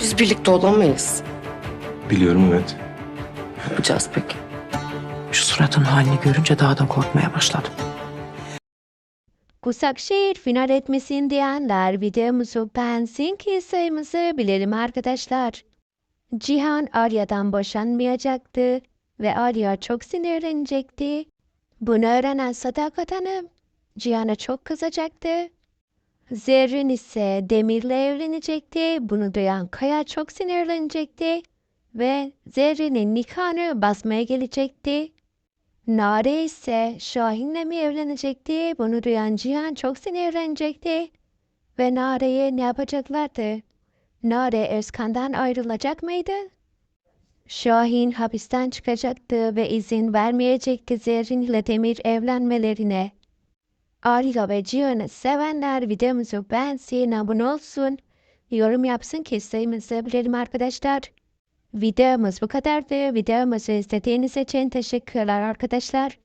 Biz birlikte olamayız. Biliyorum evet. Ne yapacağız peki? Şu suratın halini görünce daha da korkmaya başladım. Kusakşehir final etmesin diyenler videomuzu beğensin ki sayımızı bilelim arkadaşlar. Cihan Arya'dan boşanmayacaktı ve Arya çok sinirlenecekti. Bunu öğrenen Sadakat Hanım Cihan'a çok kızacaktı. Zerrin ise Demir'le evlenecekti. Bunu duyan Kaya çok sinirlenecekti ve Zerrin'in nikahını basmaya gelecekti. Nare ise Şahin'le mi evlenecekti? Bunu duyan Cihan çok sinirlenecekti. Ve Nare'ye ne yapacaklardı? Nare Özkan'dan ayrılacak mıydı? Şahin hapisten çıkacaktı ve izin vermeyecekti Zerrin ile Demir evlenmelerine. Arya ve Cihan'ı sevenler videomuzu beğensin, abone olsun, yorum yapsın ki sayımızı bilelim arkadaşlar. Videomuz bu kadardı. Videomuzu izlediğiniz için teşekkürler arkadaşlar.